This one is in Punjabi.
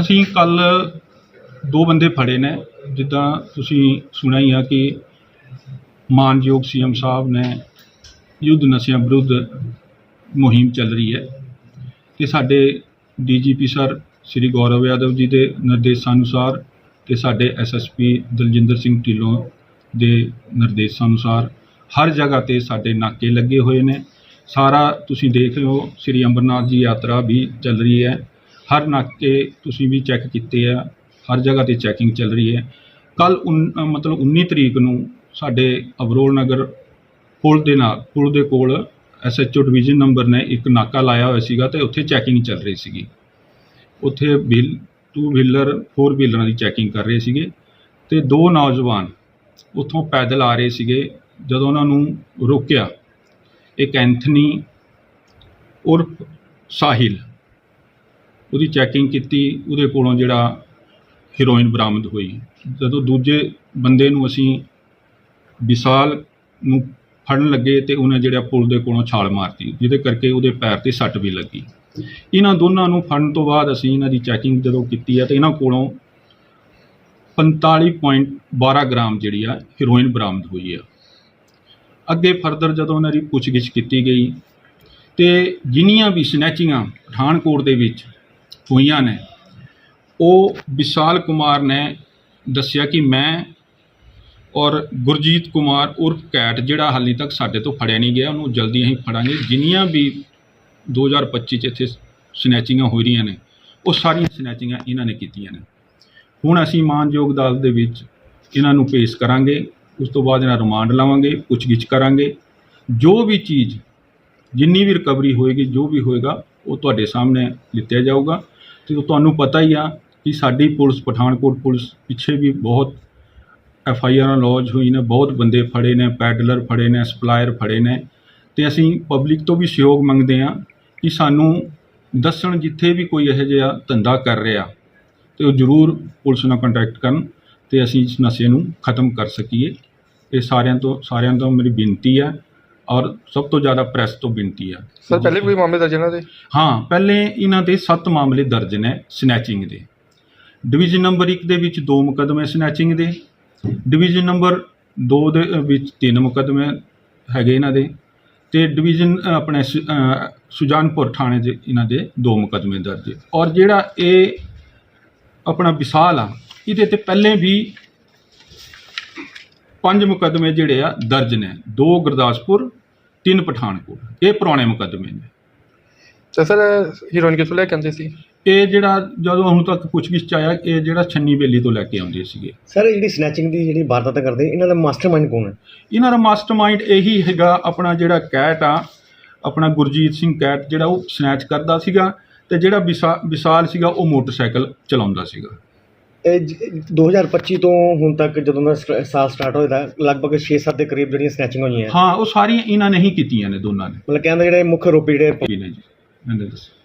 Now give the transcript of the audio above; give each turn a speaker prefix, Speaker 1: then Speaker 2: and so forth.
Speaker 1: ਅਸੀਂ ਕੱਲ ਦੋ ਬੰਦੇ ਫੜੇ ਨੇ, ਜਿੱਦਾਂ ਤੁਸੀਂ ਸੁਣਿਆ ਹੀ ਆ ਕਿ ਮਾਨਯੋਗ ਸੀਐਮ ਸਾਹਿਬ ਨੇ ਯੁੱਧ ਨਸ਼ਿਆਂ ਵਿਰੁੱਧ ਮੁਹਿੰਮ ਚੱਲ ਰਹੀ ਹੈ ਤੇ ਸਾਡੇ ਡੀਜੀਪੀ ਸਰ ਸ੍ਰੀ ਗੌਰਵ ਯਾਦਵ ਜੀ ਦੇ ਨਿਰਦੇਸ਼ਾਂ ਅਨੁਸਾਰ ਤੇ ਸਾਡੇ ਐਸਐਸਪੀ ਦਲਜਿੰਦਰ ਸਿੰਘ ਢਿੱਲੋਂ ਦੇ ਨਿਰਦੇਸ਼ਾਂ ਅਨੁਸਾਰ ਹਰ ਜਗ੍ਹਾ ਤੇ ਸਾਡੇ ਨਾਕੇ ਲੱਗੇ ਹੋਏ ਨੇ। ਸਾਰਾ ਤੁਸੀਂ ਦੇਖ ਰਹੇ ਹੋ, ਸ੍ਰੀ ਅੰਮ੍ਰਿਤਨਾਥ ਜੀ ਯਾਤਰਾ ਵੀ ਚੱਲ ਰਹੀ ਹੈ। ਹਰ ਨਾਕੇ ਤੁਸੀਂ ਵੀ ਚੈੱਕ ਕੀਤੇ ਆ, ਹਰ ਜਗ੍ਹਾ ਤੇ ਚੈਕਿੰਗ ਚੱਲ ਰਹੀ ਹੈ। ਕੱਲ ਮਤਲਬ 19 ਤਰੀਕ ਨੂੰ ਸਾਡੇ ਅਬਰੋਲ ਨਗਰ ਪੁਲ ਦੇ ਨਾਲ, ਪੁਲ ਦੇ ਕੋਲ ਐਸਐਚਓ ਡਿਵੀਜ਼ਨ ਨੰਬਰ ਨੇ ਇੱਕ ਨਾਕਾ ਲਾਇਆ ਹੋਇਆ ਸੀਗਾ ਤੇ ਉੱਥੇ ਚੈਕਿੰਗ ਚੱਲ ਰਹੀ ਸੀਗੀ। ਉੱਥੇ ਬਿਲ ਟੂ ਵੀਲਰ ਫੋਰ ਵੀਲਰਾਂ ਦੀ ਚੈਕਿੰਗ ਕਰ ਰਹੇ ਸੀਗੇ ਤੇ ਦੋ ਨੌਜਵਾਨ ਉੱਥੋਂ ਪੈਦਲ ਆ ਰਹੇ ਸੀਗੇ। ਜਦੋਂ ਉਹਨਾਂ ਨੂੰ ਰੋਕਿਆ, ਇੱਕ ਐਂਥਨੀ ਉਰਫ ਸਾਹਿਲ ਉਹਦੀ ਚੈਕਿੰਗ ਕੀਤੀ, ਉਹਦੇ ਕੋਲੋਂ ਜਿਹੜਾ ਹੀਰੋਇਨ ਬਰਾਮਦ ਹੋਈ। ਜਦੋਂ ਦੂਜੇ ਬੰਦੇ ਨੂੰ ਅਸੀਂ ਵਿਸ਼ਾਲ ਨੂੰ ਫੜਨ ਲੱਗੇ ਤੇ ਉਹਨੇ ਜਿਹੜਾ ਪੁਲ ਦੇ ਕੋਲੋਂ ਛਾਲ ਮਾਰਤੀ, ਜਿਹਦੇ ਕਰਕੇ ਉਹਦੇ ਪੈਰ ਤੇ ਸੱਟ ਵੀ ਲੱਗੀ। ਇਹਨਾਂ ਦੋਨਾਂ ਨੂੰ ਫੜਨ ਤੋਂ ਬਾਅਦ ਅਸੀਂ ਇਹਨਾਂ ਦੀ ਚੈਕਿੰਗ ਜਦੋਂ ਕੀਤੀ ਹੈ ਤੇ ਇਹਨਾਂ ਕੋਲੋਂ 45.12 ਗ੍ਰਾਮ ਜਿਹੜੀ ਆ ਹੀਰੋਇਨ ਬਰਾਮਦ ਹੋਈ ਆ। ਅੱਗੇ ਫਰਦਰ ਜਦੋਂ ਉਹਨਾਂ ਦੀ ਪੁੱਛਗਿੱਛ ਕੀਤੀ ਗਈ ਤੇ ਜਿੰਨੀਆਂ ਵੀ ਸਨੈਚਿੰਗਾਂ ਪਠਾਨਕੋਟ ਦੇ ਵਿੱਚ ਹੋਈਆਂ ਨੇ। ਉਹ ਵਿਸ਼ਾਲ ਕੁਮਾਰ ਨੇ ਦੱਸਿਆ ਕਿ ਮੈਂ ਔਰ ਗੁਰਜੀਤ ਕੁਮਾਰ ਉਰਫ ਕੈਟ, ਜਿਹੜਾ ਹਾਲੇ ਤੱਕ ਸਾਡੇ ਤੋਂ ਫੜਿਆ ਨਹੀਂ ਗਿਆ, ਉਹਨੂੰ ਜਲਦੀ ਅਸੀਂ ਫੜਾਂਗੇ। ਜਿੰਨੀਆਂ ਵੀ 2025 ਚ ਇੱਥੇ ਸਨੈਚਿੰਗਾਂ ਹੋ ਰਹੀਆਂ ਨੇ, ਉਹ ਸਾਰੀਆਂ ਸਨੈਚਿੰਗਾਂ ਇਹਨਾਂ ਨੇ ਕੀਤੀਆਂ ਨੇ। ਹੁਣ ਅਸੀਂ ਮਾਨਯੋਗ ਅਦਾਲਤ ਦੇ ਵਿੱਚ ਇਹਨਾਂ ਨੂੰ ਪੇਸ਼ ਕਰਾਂਗੇ, ਉਸ ਤੋਂ ਬਾਅਦ ਇਹਨਾਂ ਰਿਮਾਂਡ ਲਾਵਾਂਗੇ, ਪੁੱਛਗਿੱਛ ਕਰਾਂਗੇ। ਜੋ ਵੀ ਚੀਜ਼, ਜਿੰਨੀ ਵੀ ਰਿਕਵਰੀ ਹੋਏਗੀ, ਜੋ ਵੀ ਹੋਏਗਾ, ਉਹ ਤੁਹਾਡੇ ਸਾਹਮਣੇ ਲਿੱਤਿਆ ਜਾਊਗਾ। ਤੇ ਤੁਹਾਨੂੰ ਪਤਾ ਹੀ ਆ ਕਿ ਸਾਡੀ ਪੁਲਿਸ, ਪਠਾਨਕੋਟ ਪੁਲਿਸ ਪਿੱਛੇ ਵੀ ਬਹੁਤ ਐਫ ਆਈ ਆਰਾਂ ਲੌਜ ਹੋਈ ਨੇ, ਬਹੁਤ ਬੰਦੇ ਫੜੇ ਨੇ, ਪੈਡਲਰ ਫੜੇ ਨੇ, ਸਪਲਾਇਰ ਫੜੇ ਨੇ ਤੇ ਅਸੀਂ ਪਬਲਿਕ ਤੋਂ ਵੀ ਸਹਿਯੋਗ ਮੰਗਦੇ ਹਾਂ ਕਿ ਸਾਨੂੰ ਦੱਸਣ ਜਿੱਥੇ ਵੀ ਕੋਈ ਇਹੋ ਜਿਹਾ ਧੰਦਾ ਕਰ ਰਿਹਾ ਤੇ ਉਹ ਜ਼ਰੂਰ ਪੁਲਿਸ ਨਾਲ ਕੰਟੈਕਟ ਕਰਨ ਤੇ ਅਸੀਂ ਇਸ ਨਸ਼ੇ ਨੂੰ ਖਤਮ ਕਰ ਸਕੀਏ। ਇਹ ਸਾਰਿਆਂ ਤੋਂ ਸਾਰਿਆਂ ਤੋਂ ਮੇਰੀ ਬੇਨਤੀ ਹੈ ਔਰ ਸਭ ਤੋਂ ਜ਼ਿਆਦਾ ਪ੍ਰੈਸ ਤੋਂ ਬੇਨਤੀ ਹੈ
Speaker 2: ਸਰ ਪਹਿਲੇ ਕੋਈ ਮਾਮਲੇ ਦਰਜ ਇਹਨਾਂ ਦੇ?
Speaker 1: ਹਾਂ ਪਹਿਲੇ ਇਹਨਾਂ ਦੇ 7 ਮਾਮਲੇ ਦਰਜ ਨੇ ਸਨੈਚਿੰਗ ਦੇ। ਡਿਵੀਜ਼ਨ ਨੰਬਰ 1 ਦੇ ਵਿੱਚ 2 ਮੁਕੱਦਮੇ ਸਨੈਚਿੰਗ ਦੇ। ਡਿਵੀਜ਼ਨ ਨੰਬਰ 2 ਦੇ ਵਿੱਚ 3 ਮੁਕੱਦਮੇ ਹੈਗੇ ਇਹਨਾਂ ਦੇ। ਤੇ ਡਿਵੀਜ਼ਨ ਆਪਣੇ ਸੁਜਾਨਪੁਰ ਥਾਣੇ ਦੇ ਇਹਨਾਂ ਦੇ 2 ਮੁਕੱਦਮੇ ਦਰਜ। ਔਰ ਜਿਹੜਾ ਇਹ ਆਪਣਾ ਵਿਸ਼ਾਲ ਆ ਇਹਦੇ ਤੇ ਪਹਿਲੇ ਵੀ ਪੰਜ ਮੁਕੱਦਮੇ ਜਿਹੜੇ ਆ ਦਰਜ ਨੇ ਦੋ ਗੁਰਦਾਸਪੁਰ ਤਿੰਨ ਪਠਾਨਕੋਟ। ਇਹ ਪੁਰਾਣੇ ਮੁਕੱਦਮੇ ਨੇ।
Speaker 2: ਤੇ ਸਰ ਹੀਰੋਇਨ ਕਿੱਥੋਂ ਲੈ ਕੇ ਆਉਂਦੇ ਸੀ?
Speaker 1: ਇਹ ਜਿਹੜਾ ਜਦੋਂ ਹੁਣ ਤੱਕ ਪੁੱਛਗਿੱਛ ਚ ਆਇਆ ਇਹ ਜਿਹੜਾ ਛੰਨੀ ਬੇਲੀ ਤੋਂ ਲੈ ਕੇ ਆਉਂਦੇ ਸੀਗੇ।
Speaker 3: ਸਰ ਇਹ ਜਿਹੜੀ ਸਨੈਚਿੰਗ ਦੀ ਜਿਹੜੀ ਵਾਰਦਾਤ ਕਰਦੇ ਇਹਨਾਂ ਦਾ ਮਾਸਟਰਮਾਈਂਡ ਕੌਣ ਹੈ?
Speaker 1: ਇਹਨਾਂ ਦਾ ਮਾਸਟਰਮਾਈਂਡ ਇਹੀ ਹੈਗਾ ਆਪਣਾ ਜਿਹੜਾ ਕੈਟ ਆ ਆਪਣਾ ਗੁਰਜੀਤ ਸਿੰਘ ਕੈਟ ਜਿਹੜਾ ਉਹ ਸਨੈਚ ਕਰਦਾ ਸੀਗਾ ਤੇ ਜਿਹੜਾ ਵਿਸਾ- ਵਿਸ਼ਾਲ ਸੀਗਾ ਉਹ ਮੋਟਰਸਾਈਕਲ ਚਲਾਉਂਦਾ ਸੀਗਾ।
Speaker 3: ਇਹ ਜ- 2025 ਤੋਂ ਹੁਣ ਤੱਕ ਜਦੋਂ ਦਾ ਸਟ- ਸਾਲ ਸਟਾਰਟ ਹੋਇਆ ਦਾ ਲਗਭਗ 6-7 ਦੇ ਕਰੀਬ ਜਿਹੜੀਆਂ ਸਨੈਚਿੰਗ ਹੋਈਆਂ।
Speaker 1: ਹਾਂ ਉਹ ਸਾਰੀਆਂ ਇਹਨਾਂ ਨੇ ਹੀ ਕੀਤੀਆਂ ਨੇ ਦੋਨਾਂ ਨੇ।
Speaker 3: ਮਤਲਬ ਕਹਿੰਦਾ ਜਿਹੜੇ ਮੁੱਖ ਆਰੋਪੀ ਜਿਹੜੇ
Speaker 1: ਕੀ ਨੇ ਜੀ। ਇਹਨੇ ਦੱਸਿਆ